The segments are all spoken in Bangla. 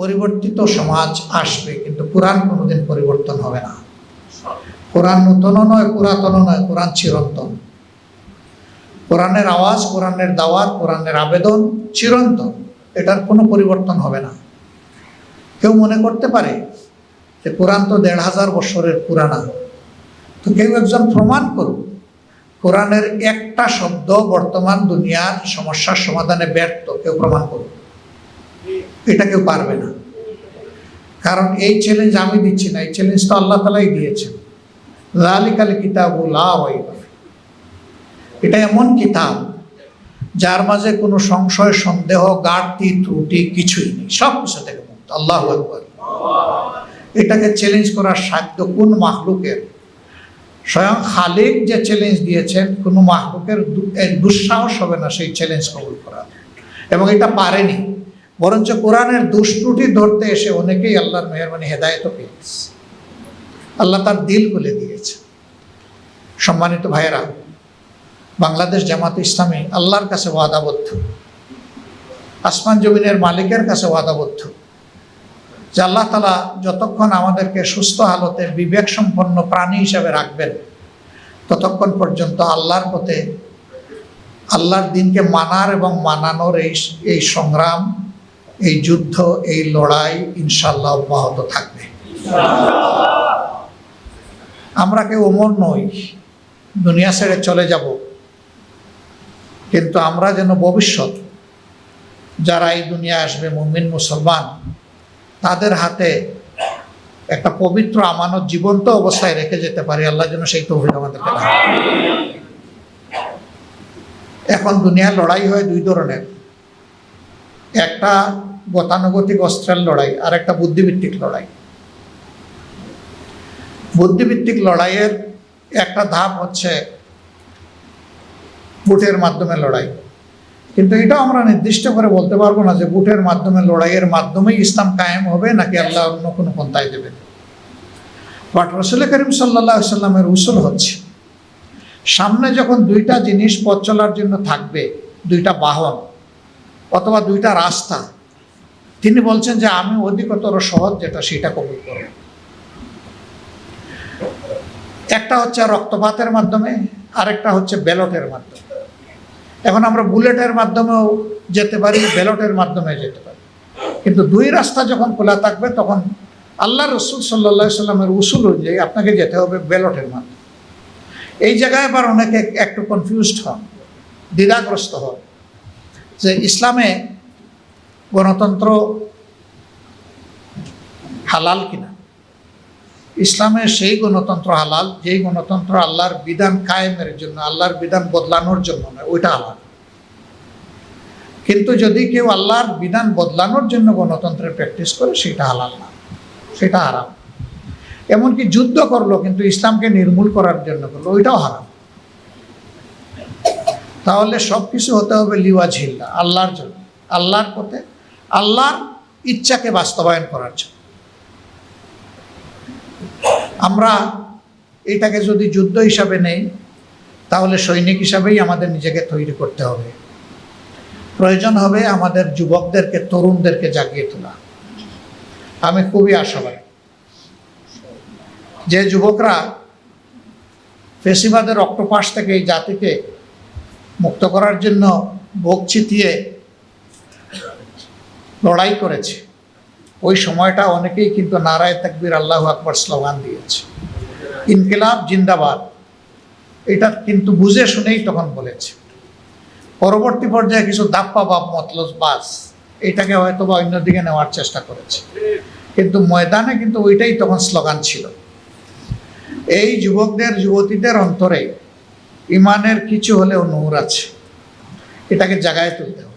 পরিবর্তিত সমাজ আসবে, কিন্তু কোরআন কোনোদিন পরিবর্তন হবে না। কোরআন নূতনও নয় পুরাতনও নয়, কোরআন চিরন্তন। কোরআনের আওয়াজ, কোরআনের দাওয়াত, কোরআনের আবেদন চিরন্তন, এটার কোনো পরিবর্তন হবে না। কেউ মনে করতে পারে যে কোরআন তো দেড় হাজার বছরের পুরানা। তো কেউ একজন প্রমাণ করুক, কোরআনের একটা শব্দ বর্তমান দুনিয়ার সমস্যার সমাধানে ব্যর্থ, কেউ প্রমাণ করুক। এটা কেউ পারবে না। কারণ এই চ্যালেঞ্জ আমি দিচ্ছি না, এই চ্যালেঞ্জ তো আল্লাহ তালাই দিয়েছেন। লালিকাল কিতাবুল এটা এমন কিতাব যার মাঝে কোনো সংশয়, সন্দেহ গাড়তি ত্রুটি কিছুই নেই। সব কিছু থেকে মুক্ত। আল্লাহ এটাকে চ্যালেঞ্জ করার সাধ্য কোন মাহলুকের স্বয়ং খালিক যে চ্যালেঞ্জ দিয়েছেন, কোনো মাহলুকের দুঃসাহস হবে না সেই চ্যালেঞ্জ কবুল করা এবং এটা পারেনি। বরঞ্চ কোরআনের দুষ্ত্রুটি ধরতে এসে অনেকেই আল্লাহর মেহরবানি হেদায়ত পেয়েছে। আল্লাহ তার দিল খুলে দিয়েছে। সম্মানিত ভাইয়েরা, বাংলাদেশ জামাত ইসলামী আল্লাহর কাছে ওয়াদাবদ্ধ। আসমান জমিনের মালিকের কাছে ওয়াদাবদ্ধ। যে আল্লাহ তালা যতক্ষণ আমাদেরকে সুস্থ হালতে বিবেক সম্পন্ন প্রাণী হিসাবে রাখবেন, ততক্ষণ পর্যন্ত আল্লাহর পথে, আল্লাহর দিনকে মানার এবং মানানোর এই এই সংগ্রাম এই যুদ্ধ, এই লড়াই ইনশাল্লাহ অব্যাহত থাকবে। আমরা কেউ অমর নই, দুনিয়া ছেড়ে চলে যাব। কিন্তু আমরা যেন ভবিষ্যৎ, যারা এই দুনিয়া আসবে, মুমিন, মুসলমান, তাদের হাতে একটা পবিত্র আমানত জীবন্ত অবস্থায় রেখে যেতে পারি, আল্লাহ যেন সেই তৌফিক আমাদেরকে এখন দুনিয়ার লড়াই হয় দুই ধরনের। একটা গতানুগতিক অস্ত্রের লড়াই, আর একটা বুদ্ধিভিত্তিক লড়াই। বুদ্ধিভিত্তিক লড়াইয়ের একটা ধাপ হচ্ছে বুটের মাধ্যমে লড়াই। কিন্তু এটা আমরা নির্দিষ্ট করে বলতে পারব না যে বুটের মাধ্যমে লড়াইয়ের মাধ্যমেই ইসলাম কায়েম হবে নাকি আল্লাহ অন্য কোনো পন্থায় দেবেন বাট রসুল করিম সাল্লাহ সাল্লামের উসুল হচ্ছে, সামনে যখন দুইটা জিনিস পথ চলার জন্য থাকবে, দুইটা বাহন অথবা দুইটা রাস্তা তিনি বলছেন যে আমি অধিকতর সহজ যেটা সেটা কবুল করব। একটা হচ্ছে রক্তপাতের মাধ্যমে, আরেকটা হচ্ছে ব্যালটের মাধ্যমে। এখন আমরা বুলেটের মাধ্যমেও যেতে পারি, ব্যালটের মাধ্যমে যেতে পারি। কিন্তু দুই রাস্তা যখন খোলা থাকবে, তখন আল্লাহ রসুল সাল্লা সাল্লামের উসুল অনুযায়ী আপনাকে যেতে হবে ব্যালটের মাধ্যমে। এই জায়গায় আবার অনেকে একটু কনফিউজড হন, দ্বিধাগ্রস্ত হন যে ইসলামে গণতন্ত্র হালাল কিনা? ইসলামের সেই গণতন্ত্র হালাল, যেই গণতন্ত্র আল্লাহর বিধান কায়েমের জন্য, আল্লাহর বিধান বদলানোর জন্য নয়, ওইটা হালাল। কিন্তু যদি কেউ আল্লাহর বিধান বদলানোর জন্য গণতন্ত্রের প্র্যাকটিস করে, সেটা হালাল না, সেটা হারাম। এমনকি যুদ্ধ করল, কিন্তু ইসলামকে নির্মূল করার জন্য করল, ওইটাও হারাম। তাহলে সব কিছু হতে হবে লিওয়া ঝিল্লা আল্লাহর জন্য, আল্লাহর পথে আল্লাহর ইচ্ছাকে বাস্তবায়ন করার জন্য। আমরা এটাকে যদি যুদ্ধ হিসাবে নেই, তাহলে সৈনিক হিসাবেই আমাদের নিজেকে তৈরি করতে হবে। প্রয়োজন হবে আমাদের যুবকদেরকে, তরুণদেরকে জাগিয়ে তোলা। আমি খুবই আশাবাদী। যে যুবকরা ফেসিবাদের অক্টোপাস থেকে এই জাতিকে মুক্ত করার জন্য বুক চিতিয়ে লড়াই করেছে। ওই সময়টা অনেকেই কিন্তু নারায় তাকবির আল্লাহ আকবর স্লোগান দিয়েছে। ইনকিলাব জিন্দাবাদ। এটা কিন্তু বুঝে শুনেই তখন বলেছে। পরবর্তী পর্যায়ে কিছু দাপ্পা বাপ মতলস বাস এটাকে হয়তো বা অন্যদিকে নেওয়ার চেষ্টা করেছে। কিন্তু ময়দানে কিন্তু ওইটাই তখন স্লোগান ছিল। এই যুবকদের, যুবতীদের অন্তরে ইমানের কিছু হলেও নূর আছে। এটাকে জাগায় তুলতে হবে।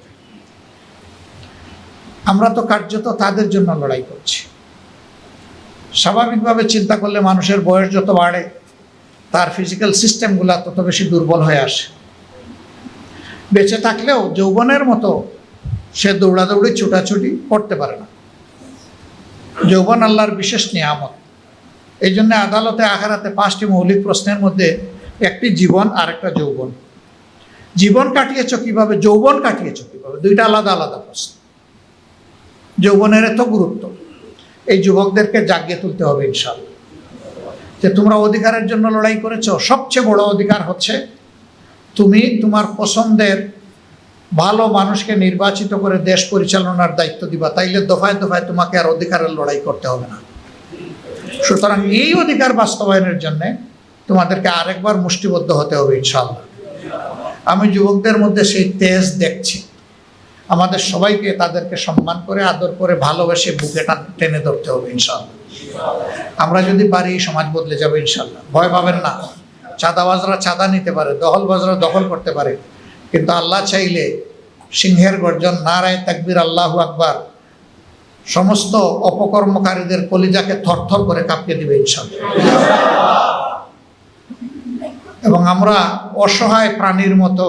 আমরা তো কার্যত তাদের জন্য লড়াই করছি। স্বাভাবিকভাবে চিন্তা করলে মানুষের বয়স যত বাড়ে, তার ফিজিক্যাল সিস্টেমগুলো তত বেশি দুর্বল হয়ে আসে। বেঁচে থাকলেও যৌবনের মতো সে দৌড়াদৌড়ি, ছুটাছুটি করতে পারে না। যৌবন আল্লাহর বিশেষ নিয়ামত। এই জন্য আদালতে, আখারাতে পাঁচটি মৌলিক প্রশ্নের মধ্যে একটি জীবন আর একটা যৌবন। জীবন কাটিয়েছ কীভাবে? যৌবন কাটিয়েছ কীভাবে? দুইটা আলাদা আলাদা প্রশ্ন। যৌবনের এত গুরুত্ব, এই যুবকদেরকে জাগিয়ে তুলতে হবে ইনশাল্লাহ যে তোমরা অধিকারের জন্য লড়াই করেছ, সবচেয়ে বড় অধিকার হচ্ছে তুমি তোমার পছন্দের ভালো মানুষকে নির্বাচিত করে দেশ পরিচালনার দায়িত্ব দিবা, তাইলে দফায় দফায় তোমাকে আর অধিকারের লড়াই করতে হবে না। সুতরাং এই অধিকার বাস্তবায়নের জন্য তোমাদেরকে আরেকবার মুষ্টিবদ্ধ হতে হবে ইনশাল্লাহ আমি যুবকদের মধ্যে সেই তেজ দেখছি। আমাদের সবাইকে তাদেরকে সম্মান করে, আদর করে, ভালোবেসে বুকেটা টেনে ধরতে হবে ইনশাল্লাহ আমরা যদি পারি সমাজ বদলে যাবে ইনশাল্লাহ ভয় পাবেন না। চাঁদাবাজরা চাঁদা নিতে পারে, দখলবাজরা দখল করতে পারে। কিন্তু আল্লাহ চাইলে সিংহের গর্জন, নারায় তাকবির, আল্লাহু আকবার, সমস্ত অপকর্মকারীদের কলিজাকে থরথর করে কাঁপিয়ে দিবে ইনশাল্লাহ এবং আমরা অসহায় প্রাণীর মতো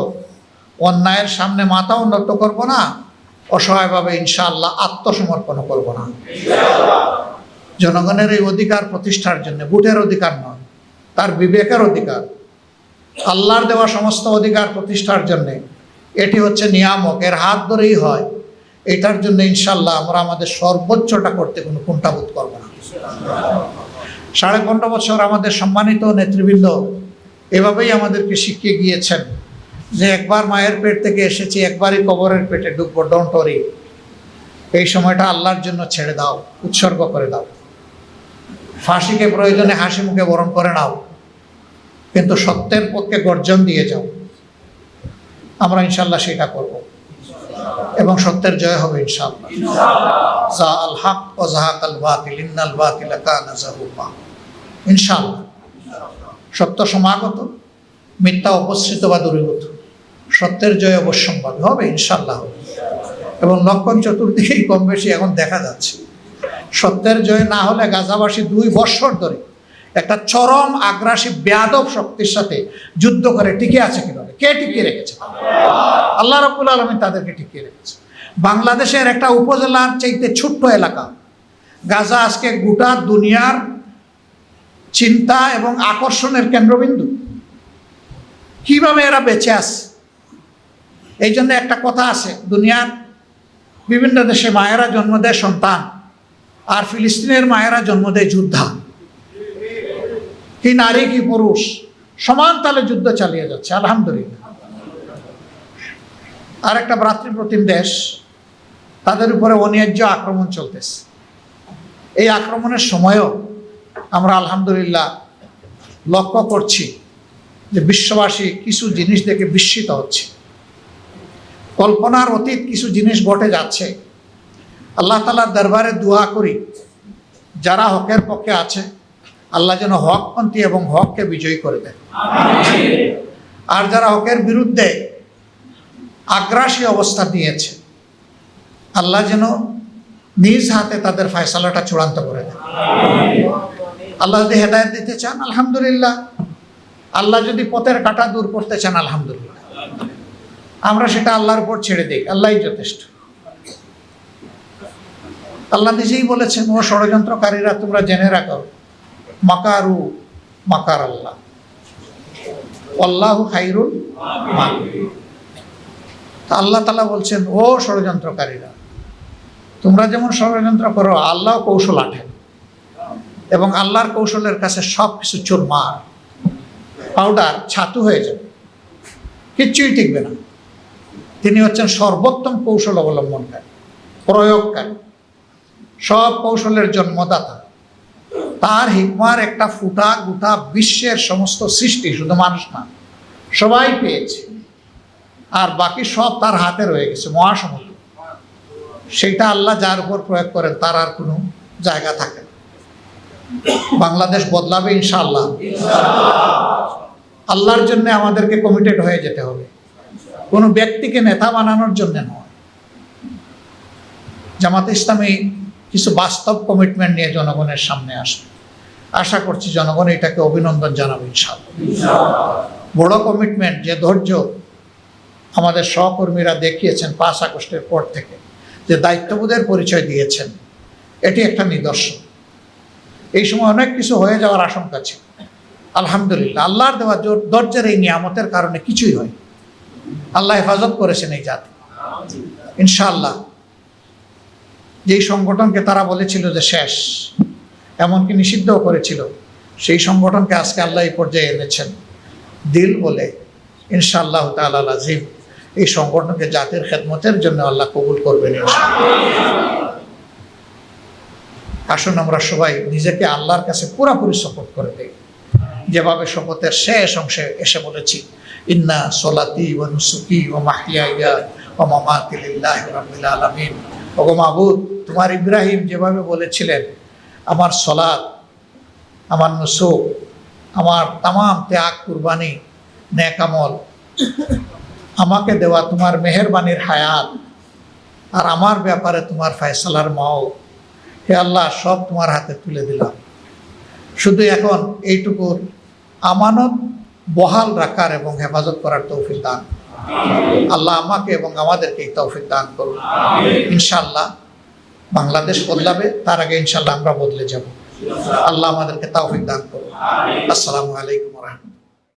অন্যায়ের সামনে মাথা উন্নত করব না, অসহায়ভাবে ইনশাআল্লাহ আত্মসমর্পণ করব না। জনগণের এই অধিকার প্রতিষ্ঠার জন্য বুটের অধিকার নয়, তার বিবেকের অধিকার। আল্লাহর দেওয়া সমস্ত অধিকার প্রতিষ্ঠার জন্য, এটি হচ্ছে নিয়ামক, এর হাত ধরেই হয়। এটার জন্য ইনশাল্লাহ আমরা আমাদের সর্বোচ্চটা করতে কোনো কুণ্ঠাবোধ করব না। সাড়ে পনেরো বছর আমাদের সম্মানিত নেতৃবৃন্দ এভাবেই আমাদেরকে শিখিয়ে গিয়েছেন। যে একবার মায়ের পেট থেকে এসেছি, একবারই কবরের পেটে ঢুকবো ডোন্ট ওরি এই সময়টা আল্লাহর জন্য ছেড়ে দাও, উৎসর্গ করে দাও। ফাঁসিকে প্রয়োজনে হাসি মুখে বরণ করে নাও, কিন্তু সত্যের পক্ষে গর্জন দিয়ে যাও। আমরা ইনশাল্লাহ সেটা করব। এবং সত্যের জয় হবে ইনশাল্লাহ জা ইনশাল্লাহ সত্য সমাগত, মিথ্যা উপস্থিত বা দূরীভূত। সত্যের জয় অবশ্যম্ভাবী হবে ইনশাল্লাহ এবং লক্ষণ চতুর্দিকেই কম বেশি এখন দেখা যাচ্ছে। সত্যের জয় না হলে গাজাবাসী দুই বৎসর ধরে একটা চরম আগ্রাসী, ব্যাদব শক্তির সাথে যুদ্ধ করে টিকে আছে কীভাবে? কে টিকিয়ে রেখেছে? আল্লাহ রব্বুল আলমী তাদেরকে টিকিয়ে রেখেছে। বাংলাদেশের একটা উপজেলার চাইতে ছোট্ট এলাকা। গাজা আজকে গোটা দুনিয়ার চিন্তা এবং আকর্ষণের কেন্দ্রবিন্দু। কীভাবে এরা বেঁচে আছে? এই জন্য একটা কথা আছে, দুনিয়ার বিভিন্ন দেশে মায়েরা জন্ম দেয় সন্তান, আর ফিলিস্তিনের মায়েরা জন্ম দেয় যোদ্ধা। কি নারী, কি পুরুষ, সমান তালে যুদ্ধ চালিয়ে যাচ্ছে, আলহামদুলিল্লাহ। আর একটা ভ্রাতৃপ্রতিম দেশ, তাদের উপরে অন্যায্য আক্রমণ চলতেছে। এই আক্রমণের সময়ও আমরা আলহামদুলিল্লাহ লক্ষ্য করছি যে বিশ্ববাসী কিছু জিনিস দেখে বিস্মিত হচ্ছে। কল্পনার অতীত কিছু জিনিস ঘটে যাচ্ছে। আল্লাহ তালার দরবারে দোয়া করি যারা হকের পক্ষে আছে আল্লাহ যেন হকপন্থী এবং হককে বিজয়ী করে দেন। আর যারা হকের বিরুদ্ধে আগ্রাসী অবস্থা নিয়েছে আল্লাহ যেন নিজ হাতে তাদের ফয়সালাটা চূড়ান্ত করে দেন। আল্লাহ যদি হেদায়ত দিতে চান আলহামদুলিল্লাহ। আল্লাহ যদি পথের কাটা দূর করতে চান আলহামদুলিল্লাহ। আমরা সেটা আল্লাহর উপর ছেড়ে দিই, আল্লাহই যথেষ্ট। আল্লাহ নিজেই বলেছেন, ও ষড়যন্ত্রকারীরা, তোমরা জেনে রাখো, মাকারু মাকার আল্লাহ। আল্লাহ খাইরুল আল্লাহ তালা বলছেন, ও ষড়যন্ত্রকারীরা, তোমরা যেমন ষড়যন্ত্র করো আল্লাহ কৌশল আঠেন এবং আল্লাহর কৌশলের কাছে সব কিছু চুরমার, পাউডার, ছাতু হয়ে যাবে, কিচ্ছুই টিকবে না। তিনি হচ্ছেন সর্বোত্তম কৌশল অবলম্বনকারী, প্রয়োগকারী। সব কৌশলের জন্মদাতা। তার হিকমার একটা ফুটা গুটা বিশ্বের সমস্ত সৃষ্টি, শুধু মানুষ না, সবাই পেয়েছে। আর বাকি সব তার হাতে রয়ে গেছে, মহাসমুদ্র। সেটা আল্লাহ যার উপর প্রয়োগ করেন, তার আর কোনো জায়গা থাকে না। বাংলাদেশ বদলাবে ইনশাআল্লাহ। আল্লাহর জন্য আমাদেরকে কমিটেড হয়ে যেতে হবে। কোনো ব্যক্তিকে নেতা বানানোর জন্য নয়। জামাত ইসলামী কিছু বাস্তব কমিটমেন্ট নিয়ে জনগণের সামনে আসে আশা করছি জনগণ এটাকে অভিনন্দন জানাবে বড় কমিটমেন্ট যে ধৈর্য আমাদের সহকর্মীরা দেখিয়েছেন পাঁচ আগস্টের পর থেকে যে দায়িত্ববোধের পরিচয় দিয়েছেন এটি একটা নিদর্শন। এই সময় অনেক কিছু হয়ে যাওয়ার আশঙ্কা ছিল। আলহামদুলিল্লাহ আল্লাহর দেওয়া ধৈর্যের এই নিয়ামতের কারণে কিছুই হয় আল্লাহ হেফাজত করেছেন এই জাতি। ইনশাআল্লাহ। যেই সংগঠনকে তারা বলেছিল যে শেষ, এমনকি নিষিদ্ধও করেছিল, সেই সংগঠনকে আজকে আল্লাহ এই পর্যায়ে এনেছেন। দিল বলে, ইনশাআল্লাহ তাআলা আজিম এই সংগঠনকে জাতির খেদমতের জন্য আল্লাহ কবুল করবেন আসুন আমরা সবাই নিজেকে আল্লাহর কাছে পুরাপুরি শপথ করে দেই। যেভাবে শপথের শেষ অংশে এসে বলেছি ইন্না সলাতি ও নুসুকি ও মাহিয়া ও মামাতি লিল্লাহি রাব্বিল আলামিন। ওগো মাবুদ, তোমার ইব্রাহিম যেভাবে বলেছিলেন, আমার সলাত আমার নুসুক, আমার তাম ত্যাগ, কুরবানি নেকামল আমাকে দেওয়া তোমার মেহেরবানির হায়াত আর আমার ব্যাপারে তোমার ফয়সালার মাও হে আল্লাহ, সব তোমার হাতে তুলে দিলাম। শুধু এখন এইটুকুর আমানত বহাল রাখার এবং হেফাজত করার তৌফিক দান আল্লাহ আমাকে এবং আমাদেরকে এই তৌফিক দান করুন। ইনশাল্লাহ বাংলাদেশ বদলাবে, তার আগে ইনশাল্লাহ আমরা বদলে যাব। আল্লাহ আমাদেরকে তৌফিক দান করুন। আসসালামু আলাইকুম রহমতুল্লাহ।